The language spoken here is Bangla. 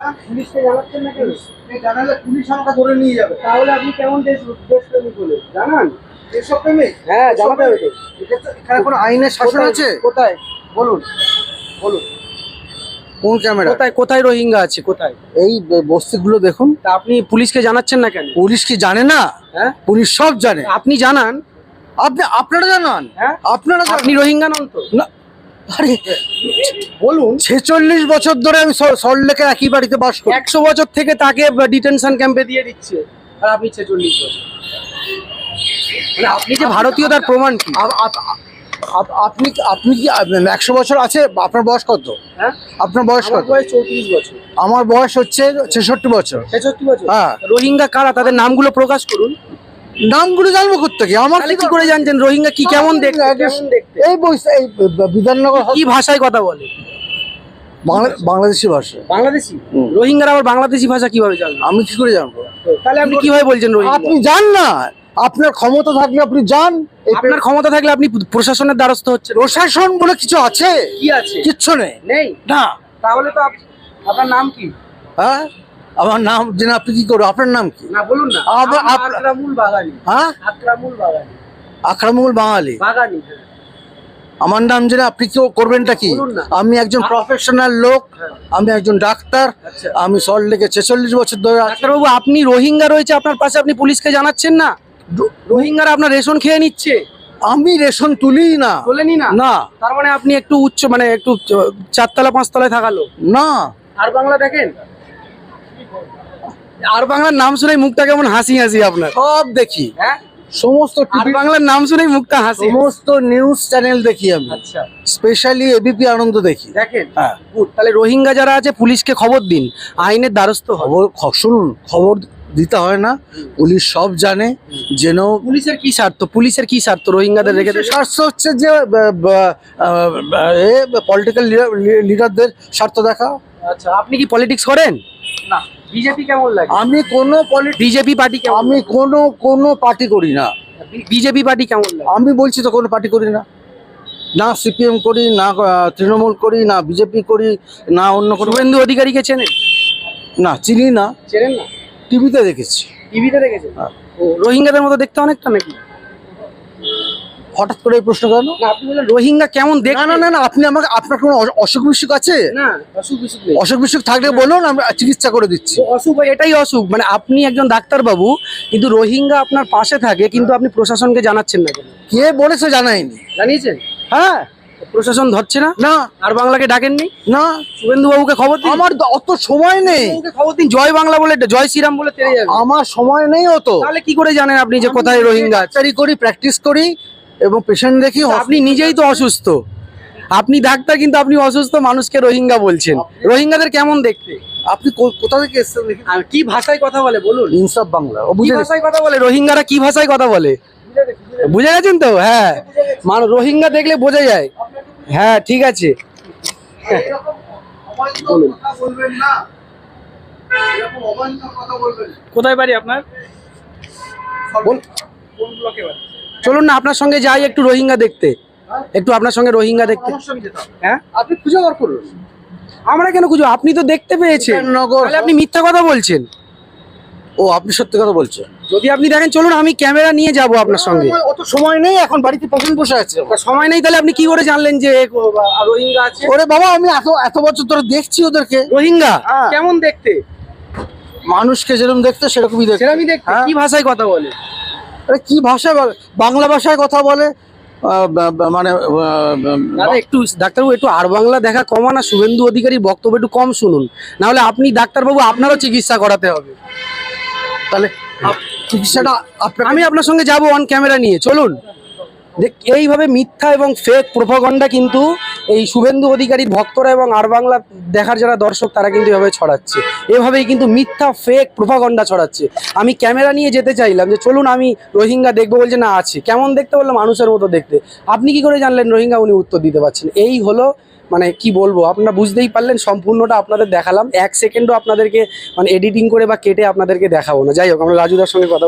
পুলিশকে জানাচ্ছেন না কেন? জানালে পুলিশ আমাকে ধরে নিয়ে যাবে। তাহলে আপনি কেমন দেশ দেশপ্রেমিক হলে জানান। এসব হ্যাঁ জানাতে হবে এখানে কোনো আইনের শাসন আছে? কোথায়? বলুন। বলুন। কোন ক্যামেরা? কোথায় কোথায় রোহিঙ্গা আছে? কোথায়? এই বস্তিগুলো দেখুন। তা আপনি পুলিশকে জানাচ্ছেন না কেন? পুলিশ কি জানে না? হ্যাঁ? পুলিশ সব জানে। আপনি জানান। আপনি আপনারা জানান। হ্যাঁ? আপনারা আপনি রোহিঙ্গা নন তো? না আরে বলুন। ছেচল্লিশ বছর ধরে আমি সল্টলেকের একই বাড়িতে বাস করি। একশো বছর থেকে তাকে ডিটেনশন ক্যাম্পে দিয়ে দিচ্ছে। আর আপনি ছেচল্লিশ বছর। মানে আপনি যে ভারতীয় তার প্রমাণ কি? আপ- আপ- আপ- আপনি আপনি কি একশো বছর আছে? আপনার বয়স কত? হ্যাঁ? আপনার বয়স কত? চৌত্রিশ বছর। আমার বয়স হচ্ছে ছেষট্টি বছর। ছেষট্টি বছর। হ্যাঁ। রোহিঙ্গা কারা? তাদের নামগুলো প্রকাশ করুন। নামগুলো জানব কোথেকে আমার কি করে জানছেন? রোহিঙ্গা কি কেমন দেখতে? এই এই বিধাননগর কি ভাষায় কথা বলে? বাংলা- বাংলাদেশি ভাষা। বাংলাদেশি? হুম। রোহিঙ্গারা আবার বাংলাদেশি ভাষা কীভাবে জানবে? আমি কি করে জানব? তাহলে আপনি কীভাবে বলছেন রোহিঙ্গা? আপনি যান না। আপনার ক্ষমতা থাকলে আপনি যান। আপনার ক্ষমতা থাকলে আপনি প্রশাসনের দ্বারস্থ হচ্ছেন। প্রশাসন বলে কিছু আছে? কি আছে? কিচ্ছু নেই। নেই? না। তাহলে তো আপনার নাম কি? হ্যাঁ? আমার নাম জেনে আপনি কি করো আপনার নাম কি? না বলুন না। আব- আপ- আপ- আকরামুল বাগানি হ্যাঁ? আকরামুল বাগানি আকরামুল বাঙালি। আমার নাম জেনে আপনি কি করবেনটা কি? আমি একজন প্রফেশনাল লোক হ্যাঁ। আমি একজন ডাক্তার আচ্ছা। আমি সল্ট লেকে ছেচল্লিশ বছর ধরে ডাক্তারবাবু আপনি রোহিঙ্গা রয়েছে আপনার পাশে আপনি পুলিশকে জানাচ্ছেন না? রোহিঙ্গারা আপনার রেশন খেয়ে নিচ্ছে। আমি রেশন তুলি না। বলেনি না? না। তার মানে আপনি একটু উচ্চ মানে একটু চারতলা পাঁচতলায় থাকালো না। আর বাংলা দেখেন? আর বাংলার নাম শুনে মুখটা কেমন হাসি হাসি আপনার? সব দেখি। হ্যাঁ? সমস্ত আর বাংলার নাম শুনেই মুখটা হাসি সমস্ত নিউজ চ্যানেল দেখি আমি। আচ্ছা। স্পেশালি এবিপি আনন্দ দেখি। দেখেন? হ্যাঁ। তাহলে রোহিঙ্গা যারা আছে পুলিশকে খবর দিন। আইনের দ্বারস্থ খবর শুনুন খবর দিতে হয় না। পুলিশ সব জানে। যেন পুলিশের কি স্বার্থ? পুলিশের কি স্বার্থ রোহিঙ্গাদের রেখে? স্বার্থ হচ্ছে যে পলিটিক্যাল লিডারদের স্বার্থ দেখা। আচ্ছা আপনি কি পলিটিক্স করেন? না। বিজেপি কেমন লাগে? আমি কোনো বিজেপি পার্টি আমি কোনো কোনো পার্টি করি না। বিজেপি পার্টি কেমন লাগে? আমি বলছি তো কোনো পার্টি করি না। না সিপিএম করি না তৃণমূল করি না বিজেপি করি না অন্য কোনো শুভেন্দু অধিকারীকে চেনেন? না চিনি না। চেনেন না? টিভিতে দেখেছি। টিভিতে দেখেছেন? হ্যাঁ। ও রোহিঙ্গাদের মতো দেখতে অনেকটা নাকি? হঠাৎ করে এই প্রশ্ন কেন? না আপনি বললেন রোহিঙ্গা কেমন না না না না আপনি আমাকে আপনার কোনো অসুখ বিসুখ আছে? অসুখ বিসুখ থাকলে বলুন আমরা চিকিৎসা করে দিচ্ছি। অসুখ এটাই অসুখ। মানে আপনি একজন ডাক্তার বাবু কিন্তু রোহিঙ্গা আপনার পাশে থাকে কিন্তু আপনি প্রশাসনকে জানাচ্ছেন না কে বলেছে জানায়নি? জানিয়েছেন? হ্যাঁ। প্রশাসন ধরছে না? না। আর বাংলাকে ডাকেননি? না। শুভেন্দু বাবুকে খবর দিন। আমার অত সময় নেই। খবর দিন। জয় বাংলা বলে জয় শ্রীরাম বলে তেড়ে যাবে। আমার সময় নেই অত। তাহলে কি করে জানেন আপনি যে কোথায় রোহিঙ্গা? ডাক্তারি করি প্র্যাকটিস করি এবং পেশেন্ট দেখি আপনি নিজেই তো অসুস্থ। আপনি ডাক্তার কিন্তু আপনি অসুস্থ মানুষকে রোহিঙ্গা বলছেন। রোহিঙ্গাদের কেমন দেখতে? আপনি কোথা থেকে এসেছেন আর কি ভাষায় কথা বলে বলুন। ইনসাফ বাংলা ও কি বুঝে ভাষায় কথা বলে? রোহিঙ্গারা কি ভাষায় কথা বলে? বুঝে গেছেন তো? হ্যাঁ। মানে রোহিঙ্গা দেখলে বোঝা যায়। হ্যাঁ ঠিক আছে। কোথায় বাড়ি আপনার? বল- চলুন না আপনার সঙ্গে যাই একটু রোহিঙ্গা দেখতে। একটু আপনার সঙ্গে রোহিঙ্গা দেখতে। হ্যাঁ? আপনি খুঁজে বার করুন। আমরা কেন খুঁজো আপনি তো দেখতে পেয়েছেন। নগর আপনি মিথ্যা কথা বলছেন। ও আপনি সত্যি কথা বলছেন? যদি আপনি দেখেন চলুন আমি ক্যামেরা নিয়ে যাব আপনার সঙ্গে। অত সময় নেই এখন বাড়িতে পেশেন্ট বসে আছে। সময় নেই তাহলে আপনি কি করে জানলেন যে রোহিঙ্গা আছে? ওরে বাবা আমি এত এত বছর ধরে দেখছি ওদেরকে। রোহিঙ্গা? হ্যাঁ। কেমন দেখতে? মানুষকে যেরকম দেখতে সেরকমই দেখতে। সেরকমই দেখতে। হ্যাঁ। কি ভাষায় কথা বলে? কি ভাষা বাংলা? ভাষায় কথা বলে? মানে একটু ডাক্তারবাবু একটু আর বাংলা দেখা কমা না শুভেন্দু অধিকারী বক্তব্য একটু কম শুনুন। না হলে আপনি ডাক্তারবাবু আপনারও চিকিৎসা করাতে হবে। তাহলে চিকিৎসাটা আমি আপনার সঙ্গে যাব অন ক্যামেরা নিয়ে চলুন। এইভাবে মিথ্যা এবং ফেক প্রোপাগন্ডা কিন্তু এই শুভেন্দু অধিকারীর ভক্তরা এবং আর বাংলা দেখার যারা দর্শক, তারা কিন্তু এভাবে ছড়াচ্ছে। এভাবেই কিন্তু মিথ্যা ফেক প্রোপাগন্ডা ছড়াচ্ছে। আমি ক্যামেরা নিয়ে যেতে চাইলাম যে চলুন আমি রোহিঙ্গা দেখব বলছে, না, আছে। কেমন দেখতে বললাম? মানুষের মতো দেখতে। আপনি কি করে জানলেন রোহিঙ্গা উনি উত্তর দিতে পারছেন? এই হলো মানে কি বলব, আপনারা বুঝতেই পারলেন, সম্পূর্ণটা আপনাদের দেখালাম। এক সেকেন্ডও আপনাদেরকে মানে এডিটিং করে বা কেটে আপনাদেরকে দেখাবো না। যাই হোক, আমরা রাজুদার সঙ্গে কথা